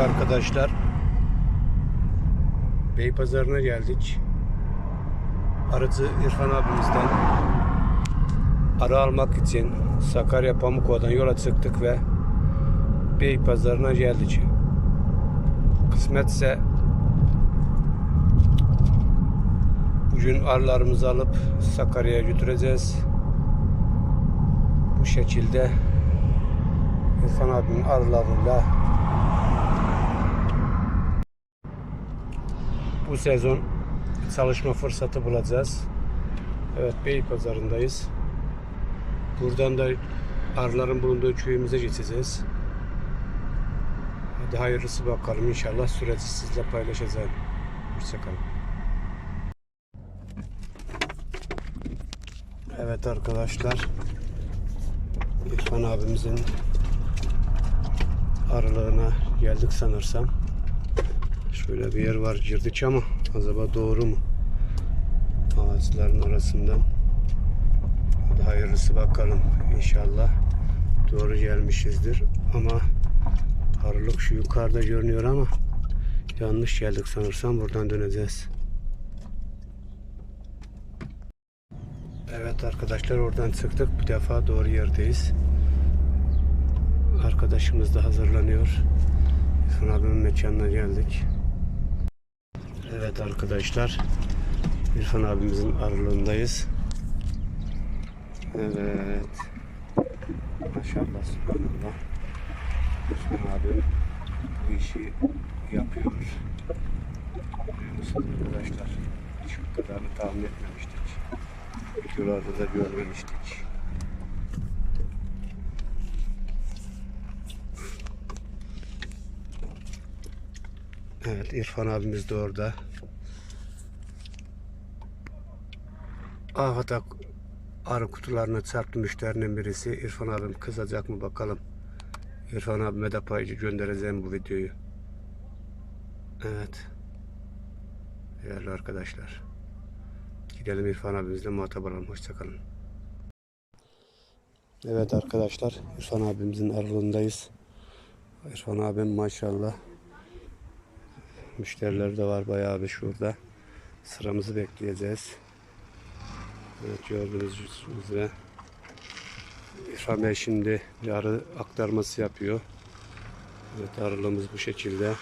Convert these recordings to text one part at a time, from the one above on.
arkadaşlar. Beypazarı'na geldik. Arıcı İrfan abimizden arı almak için Sakarya Pamukova'dan yola çıktık ve Beypazarı'na geldik. Kısmetse bugün arılarımızı alıp Sakarya'ya götüreceğiz. Bu şekilde İrfan abimin arılarıyla bu sezon çalışma fırsatı bulacağız. Evet Beypazarı'ndayız. Buradan da arıların bulunduğu köyümüze geçeceğiz. Hadi hayırlısı bakalım inşallah süreci sizle paylaşacağım. Hoşçakalın. Evet arkadaşlar. İrfan abimizin aralığına geldik sanırsam. Şöyle bir yer var girdik ama acaba doğru mu? Ağaçların arasından. Hadi hayırlısı bakalım. İnşallah doğru gelmişizdir. Ama arılık şu yukarıda görünüyor ama yanlış geldik sanırsam buradan döneceğiz. Evet arkadaşlar oradan çıktık. Bir defa doğru yerdeyiz. Arkadaşımız da hazırlanıyor. İrfan abimin mekanına geldik. Evet arkadaşlar. İrfan abimizin aralığındayız. Evet. Maşallah subhanallah. İrfan abim bu işi yapıyor. Musunuz arkadaşlar? Hiç bu kadarını tahmin etmemiştik. Videolarda da görmemiştik. Evet İrfan abimiz de orada. Ahata arı kutularına çarptı müşterinin birisi. İrfan abim kızacak mı bakalım. İrfan abime de paycı göndereceğim bu videoyu. Evet. Değerli arkadaşlar. Gidelim İrfan abimizle muhatap olalım. Hoşçakalın. Evet arkadaşlar. İrfan abimizin aralığındayız. İrfan abim maşallah. Müşteriler de var bayağı bir şurada. Sıramızı bekleyeceğiz. Evet gördüğünüz üzere. Bey şimdi bir arı aktarması yapıyor. Evet arılığımız bu şekilde.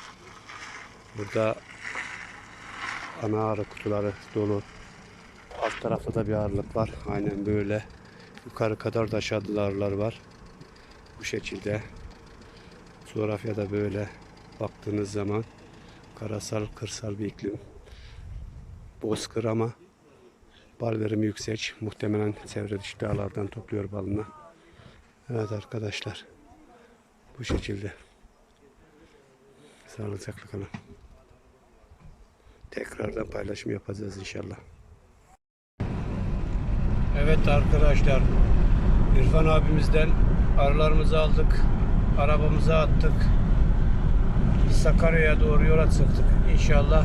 Burada ana arı kutuları dolu. Alt tarafta da bir ağırlık var. Aynen böyle. Yukarı kadar da aşağıda da arılar var. Bu şekilde. Coğrafyada böyle baktığınız zaman karasal, kırsal bir iklim. Bozkır ama bal verimi yüksek. Muhtemelen çevre dışı dağlardan topluyor balını. Evet arkadaşlar. Bu şekilde. Sağlıcakla kalın. Tekrardan paylaşım yapacağız inşallah. Evet arkadaşlar. İrfan abimizden arılarımızı aldık. Arabamıza attık. Sakarya'ya doğru yola çıktık. İnşallah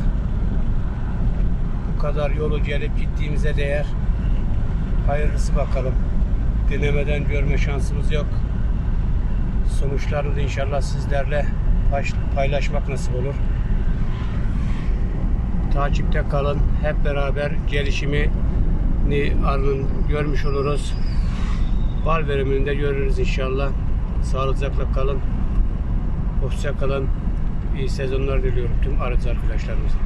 bu kadar yolu gelip gittiğimize değer. Hayırlısı bakalım. Denemeden görme şansımız yok. Sonuçlarını inşallah sizlerle paylaşmak nasip olur. Takipte kalın. Hep beraber gelişimi arının görmüş oluruz. Bal verimini de görürüz inşallah. Sağlıcakla kalın. Hoşça kalın. İyi sezonlar diliyorum tüm arıcı arkadaşlarımıza.